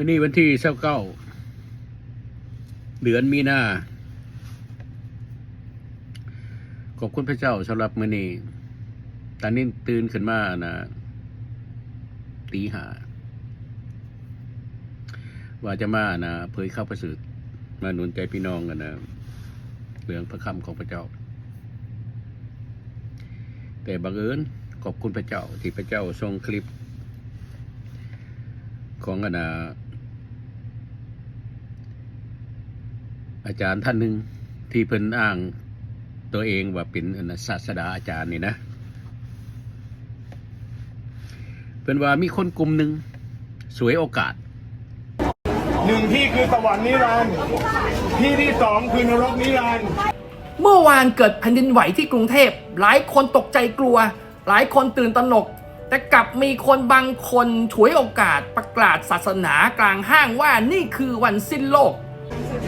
มื่อนี้วันที่เก้าเก้าเดือนมีนาขอบคุณพระเจ้าสำหรับมื่อนี้ตอนนี้ตื่นขึ้นมานะตีหาว่าจะมานะเผยข้าวประเสริฐมาหนุนใจพี่น้องกันนะเรื่องพระคำของพระเจ้า แต่บังเอิญขอบคุณพระเจ้าที่พระเจ้าทรงคลิป ของอนาอาจารย์ท่านหนึ่งที่เพิ่นอ้างตัวเองว่าเป็นอนนะศาสดาอาจารย์นี่นะ เพิ่นว่ามีคนกลุ่มหนึ่งสวยโอกาส หนึ่งที่คือสวรรค์นิรันดร์ที่ที่สองคือนรกนิรันดร์เมื่อวานเกิดแผ่นดินไหวที่กรุงเทพ หลายคนตกใจกลัว หลายคนตื่นตระหนก แต่กลับมีคนบางคนฉวยโอกาสประกาศศาสนากลางห้างว่านี่คือวันสิ้นโลก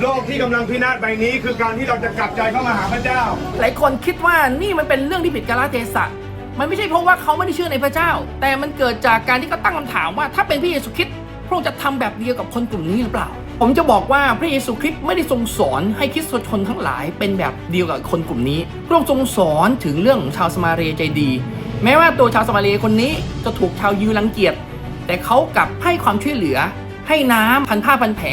โลกที่กำลังพินาศใบนี้ คือการที่เราจะกลับใจเข้ามาหาพระเจ้า หลายคนคิดว่านี่มันเป็นเรื่องที่ผิดกาลเทศะ มันไม่ใช่เพราะว่าเขาไม่ได้เชื่อในพระเจ้า แต่มันเกิดจากการที่เขาตั้งคำถามว่า ถ้าเป็นพระเยซูคริสต์พระองค์จะทำแบบเดียวกับคนกลุ่มนี้หรือเปล่า ผมจะบอกว่าพระเยซูคริสต์ไม่ได้ทรงสอนให้คริสตชนทั้งหลายเป็นแบบเดียวกับคนกลุ่มนี้ พระองค์ทรงสอนถึงเรื่องของชาวสมาเรียใจดี แม้ว่าตัวชาวสมาเรียคนนี้จะถูกชาวยิวรังเกียจ แต่เขากลับให้ความช่วยเหลือ ให้น้ำพันผ้าพันแผล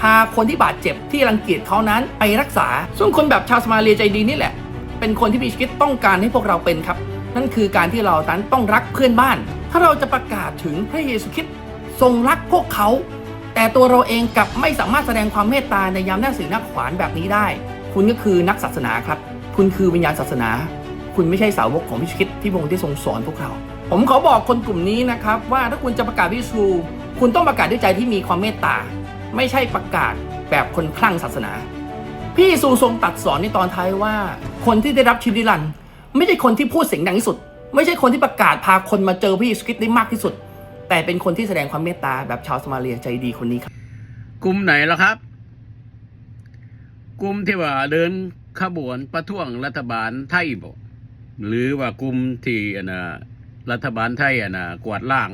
พาคนที่บาดเจ็บที่รังเกียจเขานั้นไปรักษา ซึ่งคนแบบชาวสมาเรียใจดีนี่แหละ เป็นคนที่มีชีวิตต้องการให้พวกเราเป็นครับ นั่นคือการที่เรานั้นต้องรักเพื่อนบ้าน ถ้าเราจะประกาศถึงพระเยซูคริสต์ทรงรักพวกเขา แต่ตัวเราเองกลับไม่สามารถแสดงความเมตตาในยามหน้าสื่อหน้าขวานแบบนี้ได้ คุณก็คือนักศาสนาครับ คุณคือวิญญาณศาสนา คุณไม่ใช่สาวกของพระเยซูคริตที่พระองค์ได้ทรงสอนพวกเรา ผมขอบอกคนกลุ่มนี้นะครับ ว่าถ้าคุณจะประกาศพระเยซูคุณต้องประกาศด้วยใจที่มีความเมตตา ไม่ใช่ประกาศแบบคนคลั่งศาสนา พี่เยซูทรงตัดสอนในตอนท้ายว่า คนที่ได้รับชีวิตนิรันดร์ไม่ใช่คนที่พูดเสียงดังที่สุด ไม่ใช่คนที่ประกาศพาคนมาเจอพระเยซูคริสต์ได้มากที่สุด แต่เป็นคนที่แสดงความเมตตาแบบชาวสมาเรียใจดีคนนี้ครับ กลุ่มไหนล่ะครับ กลุ่มที่ว่าเดินขบวนประท้วงรัฐบาลไทยบ่ หรือว่ากลุ่มที่อะนะรัฐบาลไทยอะนะกวาดล่าง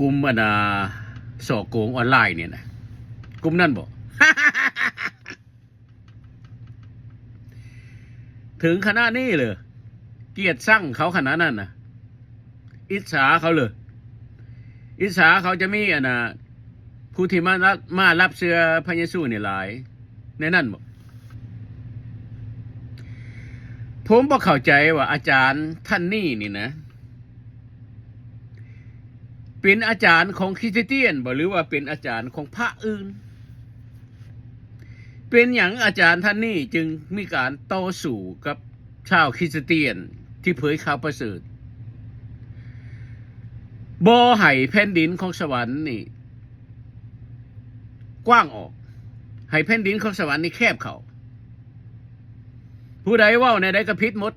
กลุ่มอะนะสอกโกงออนไลน์เนี่ยนะกลุ่มนั่นบ่ถึงขนาดนี้เลยเกียดสั่งเขาขนาดนั้นนะอิจฉาเขาเลยอิสาเขาจะมีอะนะผู้ที่มารับมารับเสื้อพระเยซูเนี่ยหลาย ในนั้นบอก ผมบ่เข้าใจว่าอาจารย์ท่านนี่นี่นะ เป็นอาจารย์ของคริสเตียนบ่หรือว่าเป็นอาจารย์ของพระอื่น เป็นอย่างอาจารย์ท่านนี่จึงมีการโต่อสู้กับชาวคริสเตียนที่เผยข่าวประเสริฐบ่อไห่แผ่นดินของสวรรค์นี่ กว้างออกไห่แผ่นดินของสวรรค์นี่แคบเขา ผู้ใดว่าในใดก็พิษหมด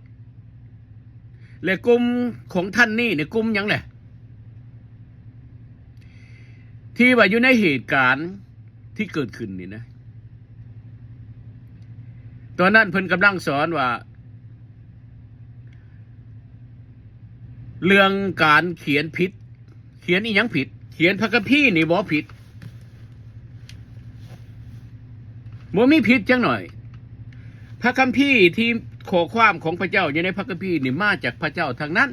และกลุ่มของท่านนี่เนี่ยกลุ่มยังแหละ ที่ว่าอยู่ในเหตุการณ์ที่เกิดขึ้นนี่นะ ตอนนั้นเพิ่นกำลังสอนว่า เรื่องการเขียนผิด เขียนอีหยังผิด เขียนพระคัมภีร์นี่บ่ผิดบ่มีผิดจังหน่อย พระคัมภีร์ที่ข้อความของพระเจ้าอยู่ในพระคัมภีร์นี่มาจากพระเจ้าทางนั้น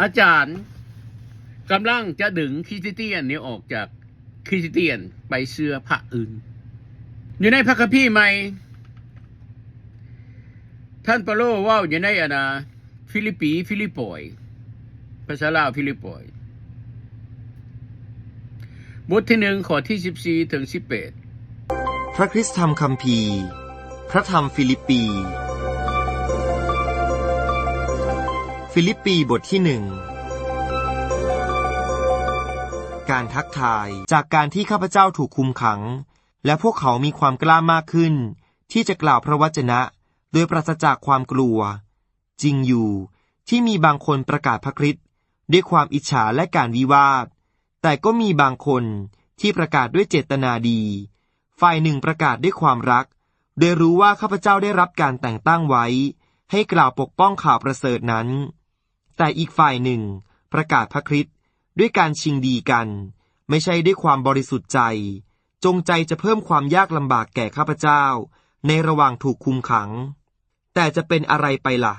อาจารย์กำลังจะดึงคริสเตียนนี่ออกจากคริสเตียนไปเชื่อพระอื่น อยู่ในพระคัมภีร์ใหม่ ท่านเปโลว่าอยู่ในอนาฟิลิปปีฟิลิปปอยภาษาลาวฟิลิปปอยบทที่หนึ่งข้อที่สิบสี่ถึงสิบแปด พระคริสตธรรมคัมภีร์ พระธรรมฟิลิปปี ฟิลิปปีบทที่หนึ่งการทักทายจากการที่ข้าพเจ้าถูกคุมขัง และพวกเขามีความกล้ามากขึ้น ที่จะกล่าวพระวจนะ โดยปราศจากความกลัว จริงอยู่ที่มีบางคนประกาศพระคริสต์ด้วยความอิจฉาและการวิวาท แต่ก็มีบางคนที่ประกาศด้วยเจตนาดี ฝ่ายหนึ่งประกาศด้วยความรัก โดยรู้ว่าข้าพเจ้าได้รับการแต่งตั้งไว้ ให้กล่าวปกป้องข่าวประเสริฐนั้น แต่อีกฝ่ายหนึ่งปประกาศพระคริสต์ด้วยการชิงดีกัน ไม่ใช่ด้วยความบริสุทธิ์ใจ จงใจจะเพิ่มความยากลำบากแก่ข้าพเจ้า ในระหว่างถูกคุมขัง แต่จะเป็นอะไรไปล่ะ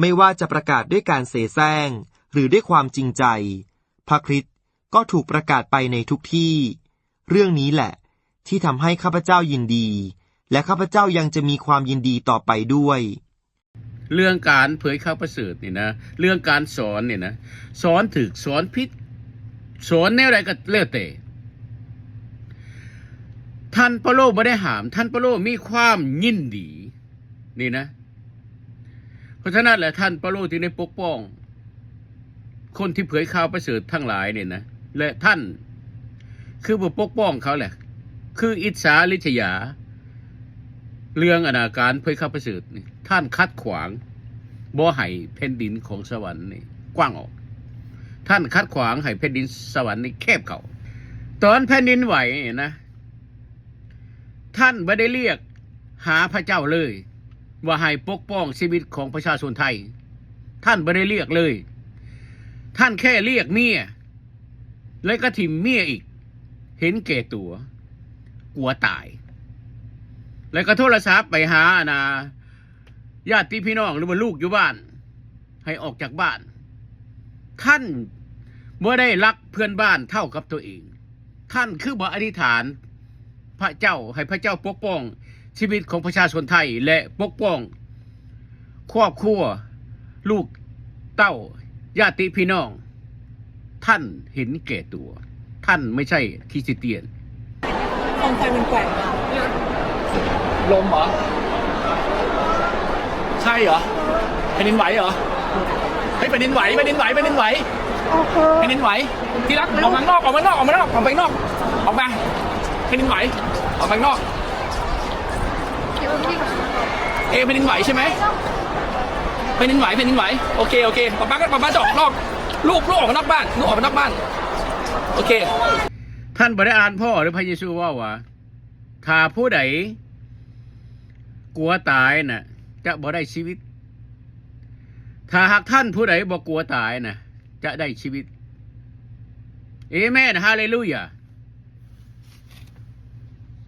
ไม่ว่าจะประกาศด้วยการเสแสร้ง หรือด้วยความจริงใจ พระคริสต์ก็ถูกประกาศไปในทุกที่ เรื่องนี้แหละ ที่ทำให้ข้าพเจ้ายินดี และข้าพเจ้ายังจะมีความยินดีต่อไปด้วย เรื่องการเผยข่าวประเสริฐนี่นะ เรื่องการสอนเนี่ยนะสอนถึกสอนพิษสอนแนวใดก็เลือแต่ท่านเปาโลไม่ได้หาม ท่านเปาโลมีความยินดี นี่นะ เพราะฉะนั้นแหละท่านเปาโลที่ได้ปกป้อง คนที่เผยข่าวประเสริฐทั้งหลายเนี่ยนะและท่านคือบ่ปกป้องเขาแหละ คืออิจฉาลิษยา เรื่องอนาการเผยข่าวประเสริฐนี่ท่านคัดขวางบ่ให้แผ่นดินของสวรรค์นี่กว้างออก ท่านคัดขวางให้แผ่นดินสวรรค์นี่แคบเขาตอนแผ่นดินไหวนะ ท่านไม่ได้เรียกหาพระเจ้าเลย ว่าให้ปกป้องชีวิตของประชาชนไทย ท่านไม่ได้เรียกเลย ท่านแค่เรียกเมีย แล้วก็ถิ่มเมียอีก เห็นแก่ตัว กลัวตาย แล้วก็โทรศัพท์ไปหานาญาติพี่น้องหรือว่าลูกอยู่บ้าน ให้ออกจากบ้าน ท่านเมื่อได้รักเพื่อนบ้านเท่ากับตัวเอง ท่านคือบ่อธิษฐาน พระเจ้าให้พระเจ้าปกป้อง ชีวิตของประชาชนไทยและปกป้อง ครอบครัวลูกเต้าญาติพี่น้อง ท่านเห็นแก่ตัว ท่านไม่ใช่คริสเตียน ไฟมันแกว่งลมเหรอ ใช่เหรอแผ่นดินไหวเหรอเฮ้ยแผ่นดินไหวแผ่นดินไหวแผ่นดินไหวแผ่นดินไหว ที่รักออกมาข้างนอกออกมาข้างนอกออกมาข้างนอกออกไปข้างนอก ออกมาแผ่นดินไหวออกไปข้างนอก เอะแผ่นดินไหวใช่ไหมแผ่นดินไหวแผ่นดินไหวโอเคโอเคป๊าป๊าก็ป๊าป๊าจะออกนอกลูกลูกออกมานอกบ้านลูกออกมานอกบ้าน โอเค ท่านบริอ่านพ่อหรือพระเยซูว่าว่าถ้าผู้ใดกลัวตายน่ะ จะบ่ได้ชีวิต ถ้าหากท่านผู้ใดบ่กลัวตายน่ะ จะได้ชีวิตเอเมนฮาเลลูยา